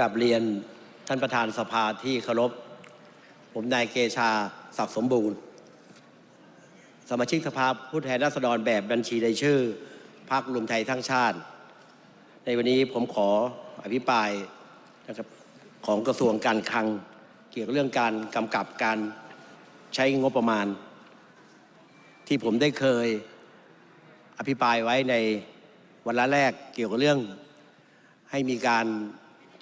กลับเรียนท่านประธานสภาที่เคารพ ผมนายเกชาศักดิ์สมบูรณ์ สมาชิกสภาผู้แทนราษฎรแบบบัญชีในชื่อพรรครวมไทยทั้งชาติ ในวันนี้ผมขออภิปรายนะครับของกระทรวงการคลังเกี่ยวกับเรื่องการกำกับการใช้งบประมาณ ที่ผมได้เคยอภิปรายไว้ในวันละแรกเกี่ยวกับเรื่องให้มีการ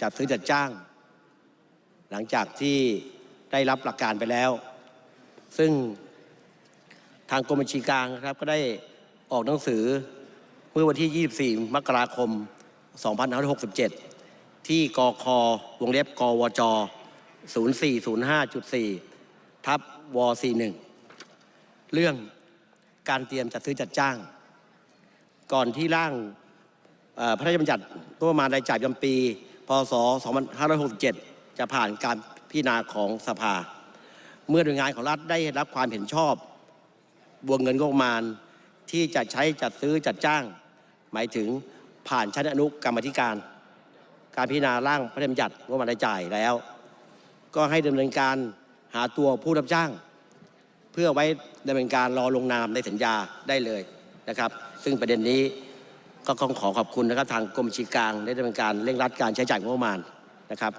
จัดซื้อจัดจ้าง หลังจากที่ได้รับหลักการไปแล้ว ซึ่งทางกรมบัญชีกลางนะครับก็ได้ออกหนังสือเมื่อวันที่ 24 มกราคม 2567 ที่กควงเล็บกวจ 0405.4 ทับว41 เรื่องการเตรียมจัดซื้อจัดจ้าง ก่อนที่ร่างพระราชบัญญัติงบประมาณรายจ่ายประจำปี พศ 2567 จะผ่านการพิจารณาของสภา เมื่อหน่วยงานของรัฐได้รับความเห็นชอบบวงเงินงบประมาณที่จะใช้จัดซื้อจัดจ้าง หมายถึงผ่านชั้นอนุกรรมธิการ การพิจารณาร่างพระราชบัญญัติงบประมาณรายจ่ายแล้ว ก็ให้ดำเนินการหาตัวผู้รับจ้าง เพื่อไว้ดำเนินการรอลงนามในสัญญาได้เลยนะครับ ซึ่งประเด็นนี้ ก็ต้องขอขอบคุณนะครับทางกรมบัญชีกลางได้ดำเนินการเร่งรัดการใช้จ่ายงบประมาณนะครับ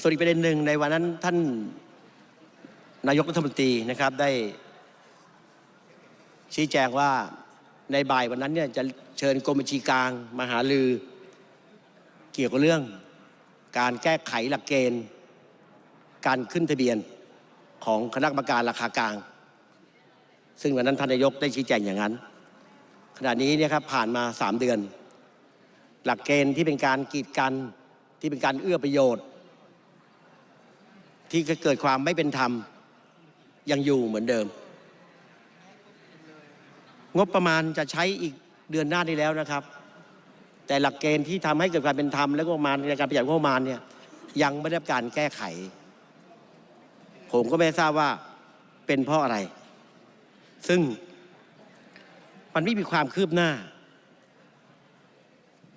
ส่วนอีกประเด็นหนึ่งในวันนั้นท่านนายกรัฐมนตรีนะครับได้ชี้แจงว่าในบ่ายวันนั้นเนี่ยจะเชิญกรมบัญชีกลางมาหาลือ เกี่ยวกับเรื่อง การแก้ไขหลักเกณฑ์ การขึ้นทะเบียนของคณะกรรมการราคากลาง ซึ่งวันนั้นท่านนายกได้ชี้แจงอย่างนั้น ขณะนี้เนี่ยครับผ่านมา 3 เดือน หลักเกณฑ์ที่เป็นการกีดกันที่เป็นการเอื้อประโยชน์ ที่เกิดความไม่เป็นธรรมยังอยู่เหมือนเดิม งบประมาณจะใช้อีกเดือนหน้านี้แล้วนะครับ แต่หลักเกณฑ์ที่ทำให้เกิดความเป็นธรรมและงบประมาณในการประหยัดงบประมาณเนี่ยยังไม่ได้รับการแก้ไข ผมก็ไม่ทราบว่าเป็นเพราะอะไร ซึ่ง มันไม่มีความคืบหน้า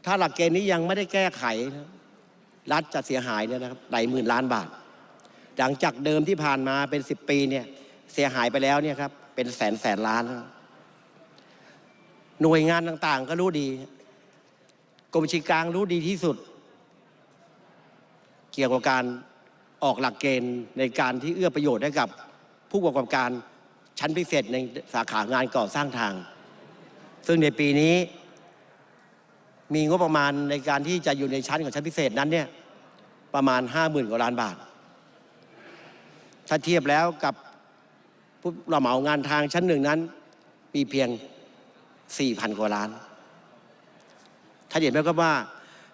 ถ้าหลักเกณฑ์นี้ยังไม่ได้แก้ไขนะรัฐจะเสียหายเนี่ยนะครับหลายหมื่นล้านบาท หลังจากเดิมที่ผ่านมาเป็นสิบปีเนี่ยเสียหายไปแล้วเนี่ยครับเป็นแสนแสนล้าน หน่วยงานต่างๆ ก็รู้ดี กรมชีกลางรู้ดีที่สุด เกี่ยวกับการออกหลักเกณฑ์ในการที่เอื้อประโยชน์ให้กับผู้ประกอบการชั้นพิเศษในสาขางานก่อสร้างทาง ซึ่งในปีนี้มีงบประมาณในการที่จะอยู่ในชั้นของชั้นพิเศษนั้นเนี่ยประมาณ 5 0,000กว่าล้านบาท ถ้าเทียบแล้วกับผู้รับเหมางานทางชั้นหนึ่งนั้น มีเพียง 4,000 กว่าล้าน ถ้าเห็นไหมครับว่า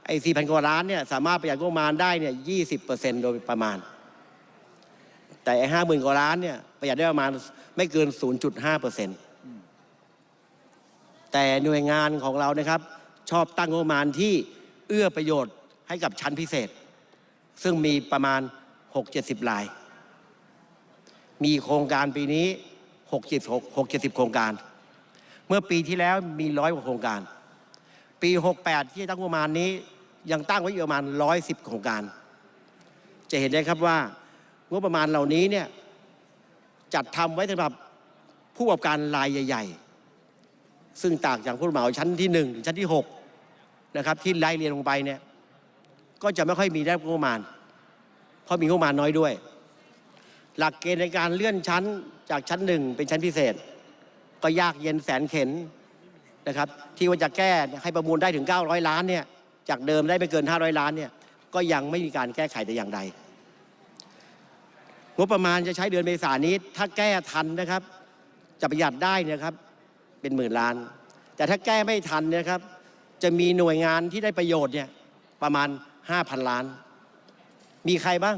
ไอ้4,000 กว่าล้านเนี่ยสามารถประหยัดงบประมาณได้เนี่ย20%โดยประมาณ แต่ไอ้50,000 กว่าล้านเนี่ยประหยัดได้ประมาณไม่เกิน 0.5% แต่หน่วยงานของเรานะครับ ชอบตั้งงบประมาณที่เอื้อประโยชน์ให้กับชั้นพิเศษ ซึ่งมีประมาณ 6-70 ลาย มีโครงการปีนี้6 70 โครงการ เมื่อปีที่แล้วมีร้อยกว่าโครงการ ปี 68 ที่ตั้งงบประมาณนี้ยังตั้งไว้อยู่ประมาณ 110 โครงการ จะเห็นได้ครับว่างบประมาณเหล่านี้เนี่ยจัดทำไว้สำหรับผู้ประกอบการรายใหญ่ ๆ ซึ่งต่างจากผู้รับเหมาชั้นที่1ถึงชั้นที่6นะครับที่ไล่เรียนลงไปเนี่ยก็จะไม่ค่อยมีได้งบประมาณ เพราะมีงบประมาณน้อยด้วย หลักเกณฑ์ในการเลื่อนชั้นจากชั้นหนึ่งเป็นชั้นพิเศษ ก็ยากเย็นแสนเข็นนะครับที่ว่าจะแก้ให้ประมูลได้ถึง 900 ล้านเนี่ยจากเดิมได้ไม่เกิน 500 ล้านเนี่ยก็ยังไม่มีการแก้ไขแต่อย่างใดงบประมาณจะใช้เดือนเมษายนนี้ ถ้าแก้ทันนะครับ จะประหยัดได้นะครับ เป็นหมื่นล้าน แต่ถ้าแก้ไม่ทันเนยนะครับ จะมีหน่วยงานที่ได้ประโยชน์เนี่ยประมาณ 5,000 ล้าน มีใครบ้าง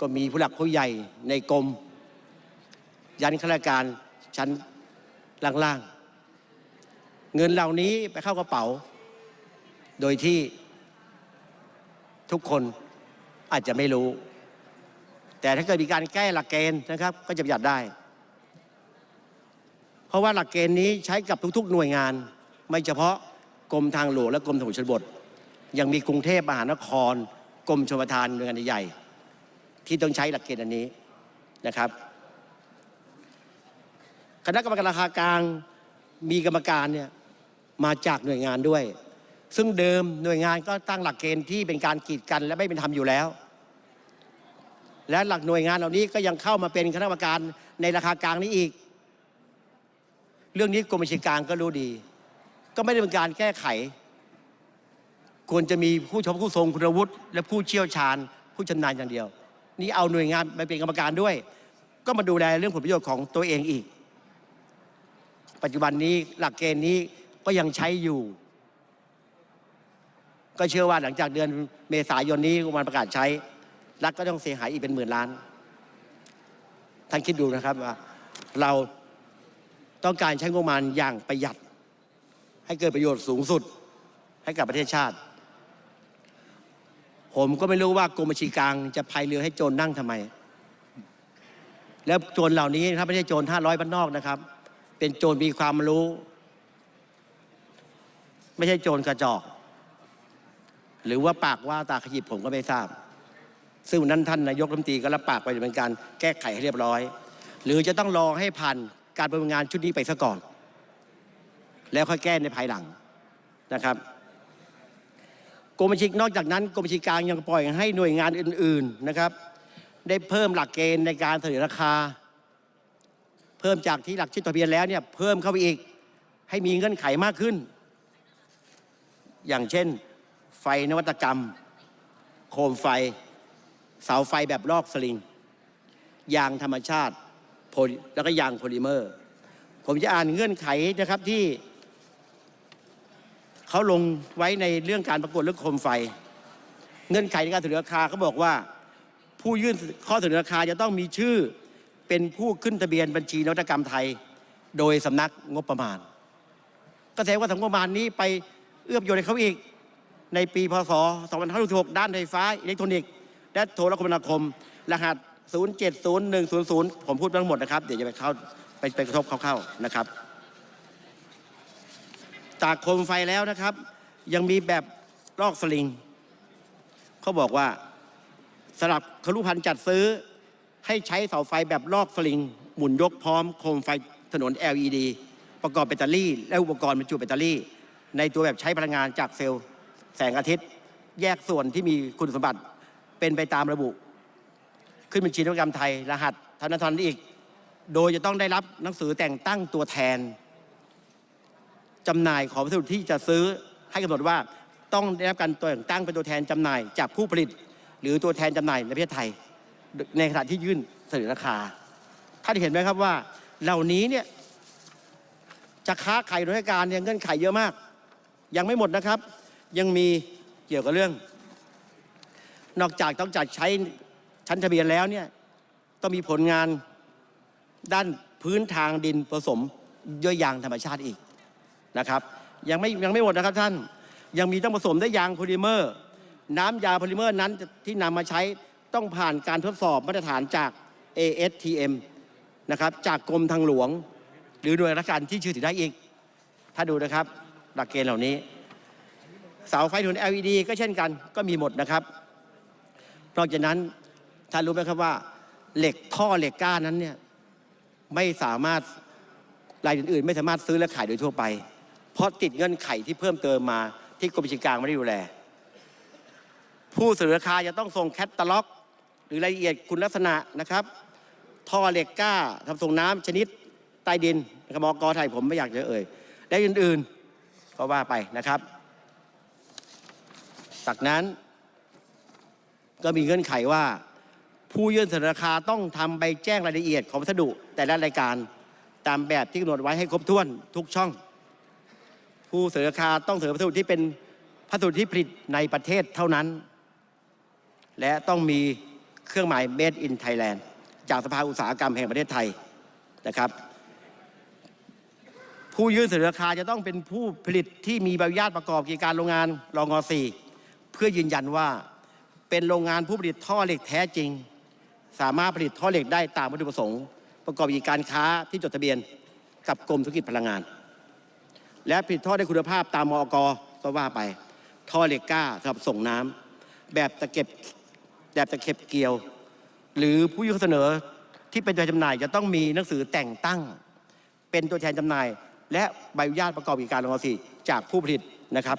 ก็มีผู้หลักผู้ใหญ่ในกรม ยันข้าราชการชั้นล่างๆ เงินเหล่านี้ไปเข้ากระเป๋า โดยที่ทุกคนอาจจะไม่รู้ แต่ถ้าเกิดมีการแก้หลักเกณฑ์นะครับ ก็จะประหยัดได้ ราะว่าหลักเกณฑ์นี้ใช้กับทุกๆ หน่วยงาน ไม่เฉพาะกรมทางหลวงและกรมถนนชนบท ยังมีกรุงเทพมหานคร กรมชลประทานหน่วยงานใหญ่ ที่ต้องใช้หลักเกณฑ์อันนี้นะครับ คณะกรรมการราคากลางมีกรรมการเนี่ยมาจากหน่วยงานด้วย ซึ่งเดิมหน่วยงานก็ตั้งหลักเกณฑ์ที่เป็นการกีดกันและไม่เป็นธรรมอยู่แล้ว และหลักหน่วยงานเหล่านี้ก็ยังเข้ามาเป็นคณะกรรมการในราคากลางนี้อีก เรื่องนี้กรมบัญชีกลางก็รู้ดี ก็ไม่ได้เป็นการแก้ไข ควรจะมีผู้ชมผู้ทรงคุณวุฒิและผู้เชี่ยวชาญ ผู้ชำนาญอย่างเดียว นี่เอาหน่วยงานมาเป็นกรรมการด้วย ก็มาดูแลเรื่องผลประโยชน์ของตัวเองอีก ปัจจุบันนี้หลักเกณฑ์นี้ก็ยังใช้อยู่ ก็เชื่อว่าหลังจากเดือนเมษายนนี้วันประกาศใช้รัฐก็ต้องเสียหายอีกเป็นหมื่นล้านท่านคิดดูนะครับว่าเรา ต้องการใช้งบประมาณอย่างประหยัด ให้เกิดประโยชน์สูงสุดให้กับประเทศชาติ ผมก็ไม่รู้ว่ากรมบัญชีกลางจะพายเรือให้โจรนั่งทำไม แล้วโจรเหล่านี้นะครับไม่ใช่โจรห้าร้อยบ้านนอกนะครับ เป็นโจรมีความรู้ ไม่ใช่โจรกระจอก หรือว่าปากว่าตาขยิบผมก็ไม่ทราบ ซึ่งนนั้นท่านนายกรัฐมนตรีก็รับปากไปเป็นการแก้ไขให้เรียบร้อย หรือจะต้องรอให้ผ่าน การดำเนินงานชุดนี้ไปซะก่อน แล้วค่อยแก้ในภายหลังนะครับกรมบัญชีนอกจากนั้นกรมบัญชีกลางยังปล่อยให้หน่วยงานอื่น ๆนะครับ ได้เพิ่มหลักเกณฑ์ในการเสนอราคา เพิ่มจากที่หลักชิดทะเบียนแล้วเนี่ยเพิ่มเข้าไปอีกให้มีเงื่อนไขมากขึ้น อย่างเช่น ไฟนวัตกรรม โคมไฟ เสาไฟแบบลอกสลิงยางธรรมชาติ แล้วก็ยางโพลิเมอร์ ผมจะอ่านเงื่อนไขนะครับที่เขาลงไว้ในเรื่องการประกวดเรื่องโคมไฟ เงื่อนไขในการเสนอราคาเขาบอกว่า ผู้ยื่นข้อเสนอราคาจะต้องมีชื่อเป็นผู้ขึ้นทะเบียนบัญชีนวัตกรรมไทย โดยสำนักงบประมาณก็แสดงว่าสำนักงบประมาณนี้ไปเอื้อประโยชน์ให้เขาอีกในปีพศ 2566 ด้านไฟฟ้าอิเล็กทรอนิกส์ และโทรคมนาคม รหัส 070100 ผมพูดไปทั้งหมดนะครับ เดี๋ยวจะไปเข้าไปไปกระทบเข้าๆนะครับ จากโคมไฟแล้วนะครับ ยังมีแบบลอกสลิงเขาบอกว่าสำหรับครุพันธ์จัดซื้อให้ใช้เสาไฟแบบลอกสลิง หมุนยกพร้อมโคมไฟถนน LED ประกอบแบตเตอรี่ และอุปกรณ์บรรจุแบตเตอรี่ ในตัวแบบใช้พลังงานจากเซลล์ แสงอาทิตย์ แยกส่วนที่มีคุณสมบัติเป็นไปตามระบุ ขึ้นบัญชีนวัตกรรมไทย รหัสธนาธรอีก โดยจะต้องได้รับหนังสือแต่งตั้งตัวแทนจำหน่ายของวัสดุที่จะซื้อให้กำหนดว่าต้องได้รับการแต่งตั้งเป็นตัวแทนจำหน่าย จากผู้ผลิต หรือตัวแทนจำหน่ายในประเทศไทย ในขณะที่ยื่นเสนอราคาท่านเห็นไหมครับว่าเหล่านี้เนี่ยจะค้าขายโดยการเนี่ยเงื่อนไขเยอะมาก ยังไม่หมดนะครับ ยังมีเกี่ยวกับเรื่อง นอกจากต้องจัดใช้ ชั้นทะเบียนแล้วเนี่ยต้องมีผลงานด้านพื้นทางดินผสมด้วยยางธรรมชาติอีกนะครับ ยังไม่ยังไม่หมดนะครับท่านยังมีต้องผสมด้วยยางโพลิเมอร์ น้ำยาโพลิเมอร์นั้นที่นำมาใช้ต้องผ่านการทดสอบมาตรฐานจาก ASTM นะครับจากกรมทางหลวง หรือหน่วยราชการที่ชื่อถือได้อีก ถ้าดูนะครับ หลักเกณฑ์เหล่านี้ เสาไฟถนน LED ก็เช่นกันก็มีหมดนะครับนอกจากนั้น ท่านรู้ไหมครับว่า เหล็กท่อเหล็กก้านนั้นเนี่ยไม่สามารถรายอื่นๆ ไม่สามารถซื้อและขายโดยทั่วไป เพราะติดเงื่อนไขที่เพิ่มเติมมาที่กรมบัญชีกลางไม่ได้ดูแล ผู้เสนอราคาจะต้องส่งแคตตาล็อก หรือรายละเอียดคุณลักษณะนะครับ ท่อเหล็กกล้าทำส่งน้ำชนิดใต้ดินนะครับมกไทยผมไม่อยากจะเอ่ยและอื่นๆก็ว่าไปนะครับ จากนั้นก็มีเงื่อนไขว่า ผู้ยื่นเสนอราคาต้องทำใบแจ้งรายละเอียดของวัสดุแต่ละรายการตามแบบที่กำหนดไว้ให้ครบถ้วนทุกช่อง ผู้เสนอราคาต้องเสนอวัสดุที่เป็นวัสดุที่ผลิตในประเทศเท่านั้น และต้องมีเครื่องหมาย made in Thailand จากสภาอุตสาหกรรมแห่งประเทศไทยนะครับ ผู้ยื่นเสนอราคาจะต้องเป็นผู้ผลิตที่มีใบอนุญาตประกอบกิจการโรงงานรองอ4เพื่อยืนยันว่าเป็นโรงงานผู้ผลิตท่อเหล็กแท้จริง สามารถผลิตท่อเหล็กได้ตามวัตถุประสงค์ ประกอบกิจการค้าที่จดทะเบียนกับกรมธุรกิจพลังงาน และผลิตท่อได้คุณภาพตามมอกก็ว่าไป ท่อเหล็กก้าสำหรับส่งน้ำแบบตะเก็บแบบตะเข็บเกลียว หรือผู้ยื่นเสนอที่เป็นตัวแทนจำหน่ายจะต้องมีหนังสือแต่งตั้ง เป็นตัวแทนจำหน่าย และใบอนุญาตประกอบกิจการโรงงานสีจากผู้ผลิตนะครับ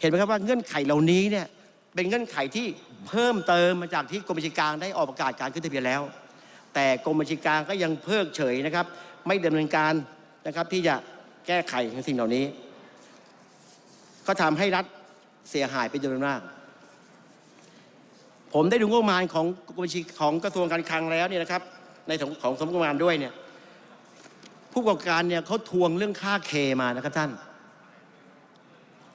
เห็นไหมครับว่าเงื่อนไขเหล่านี้เนี่ยเป็นเงื่อนไขที่ เพิ่มเติมมาจากที่กรมบัญชีกลางได้ออกประกาศการขึ้นทะเบียนแล้ว แต่กรมบัญชีกลางก็ยังเพิกเฉยนะครับ ไม่ดำเนินการนะครับที่จะแก้ไขในสิ่งเหล่านี้ ก็ทำให้รัฐเสียหายเป็นจำนวนมาก ผมได้ดูงบประมาณของกรมบัญชีของกระทรวงการคลังแล้วเนี่ยนะครับ ในของของสำนักงบประมาณด้วยเนี่ยผู้ประกอบการเนี่ยเขาทวงเรื่องค่าเคมานะครับท่าน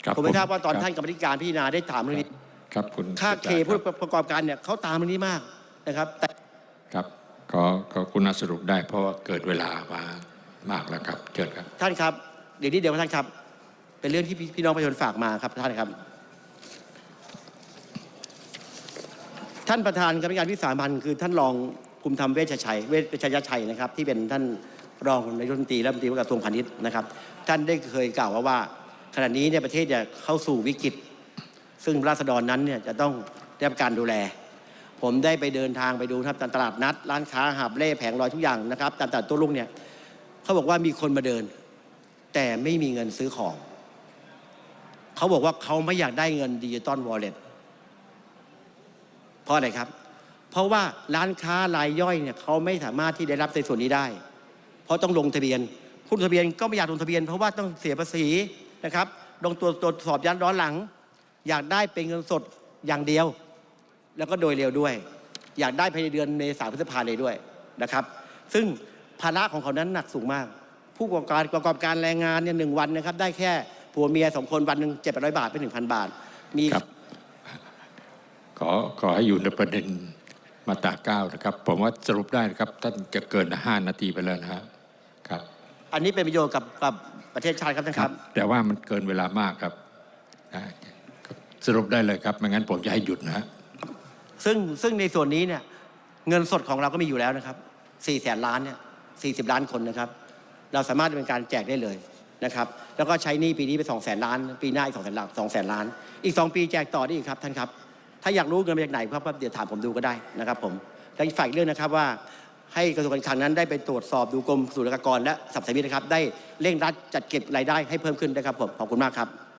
ครับผมไม่ทราบว่าตอนครับท่านกรรมธิการพิจารณาได้ถามเรื่องนี้ ครับคุณค่าสุเคดาผู้รับประกอบการเนี่ยเขาตามเรื่องนี้มากนะครับ แต่ครับขอขอคุณสรุปได้เพราะว่าเกิดเวลามามากแล้วครับเชิญครับ ท่านครับเดี๋ยวนี้เดี๋ยวท่านครับ เป็นเรื่องที่พี่พี่น้องประชาชนฝากมาครับท่านครับ ท่านประธานกรรมการวิสามันคือท่านรองภูมิธรรมเวชชัยเวชชัยชัยนะครับ ที่เป็นท่านรองนายกรัฐมนตรีและรัฐมนตรีว่าการกระทรวงพาณิชย์นะครับ ท่านได้เคยกล่าวว่าว่าขณะนี้เนี่ยประเทศจะเข้าสู่วิกฤต ซึ่งราษฎรนั้นเนี่ยจะต้องได้รับการดูแล ผมได้ไปเดินทางไปดูครับตามตลาดนัด ร้านค้าหาบเล่แผงลอยทุกอย่างนะครับตามตลาดตัวลุกเนี่ยเขาบอกว่ามีคนมาเดิน แต่ไม่มีเงินซื้อของ เขาบอกว่าเขาไม่อยากได้เงินดิจิตอลวอลเล็ตเพราะอะไรครับ เพราะว่าร้านค้ารายย่อยเนี่ยเขาไม่สามารถที่ได้รับในส่วนนี้ได้ เพราะต้องลงทะเบียนผู้ลงทะเบียนก็ไม่อยากลงทะเบียน เพราะว่าต้องเสียภาษีนะครับลงตัวตรวจสอบย้อนร้อนหลัง อยากได้เป็นเงินสดอย่างเดียว แล้วก็โดยเร็วด้วย อยากได้ภายในเดือนเมษาพฤษภาเลยด้วยนะครับ ซึ่งภาระของเขานั้นหนักสูงมาก ผู้ประกอบการประกอบการแรงงานเนี่ยหนึ่งวันนะครับ ได้แค่ผัวเมียสองคนวันหนึ่งเจ็ดร้อยบาทเป็นหนึ่งพันบาท มีครับ ขอขอให้อยู่ในประเด็นมาตราเก้านะครับ ผมว่าสรุปได้นะครับ ท่านจะเกินห้านาทีไปแล้วนะครับครับ อันนี้เป็นประโยชน์กับกับประเทศชาติครับท่านครับ แต่ว่ามันเกินเวลามากครับนะ สรุปได้เลยครับ ไม่งั้นผมจะให้หยุดนะฮะซึ่งซึ่งในส่วนนี้เนี่ยเงินสดของเราก็มีอยู่แล้วนะครับ4ี่แสนล้านเนี่ยสี่สิบล้านคนนะครับ เราสามารถเป็นการแจกได้เลยนะครับ แล้วก็ใช้หนี้ปีนี้ไป2องแสนล้าน ปีหน้าอีกสองแสนล้านสองแสนล้าน อีก 2 ปีแจกต่อได้อีกครับท่านครับ ถ้าอยากรู้เงินมาจากไหนครับเดี๋ยวถามผมดูก็ได้นะครับผมและอีกฝ่ายอีกเรื่องนะครับว่าให้กระทรวงการคลังนั้นได้ไปตรวจสอบดูกรมศุลกากรและสัมสามิตนะครับ ได้เร่งรัดจัดเก็บรายได้ให้เพิ่มขึ้นนะครับผมขอบคุณมากครับ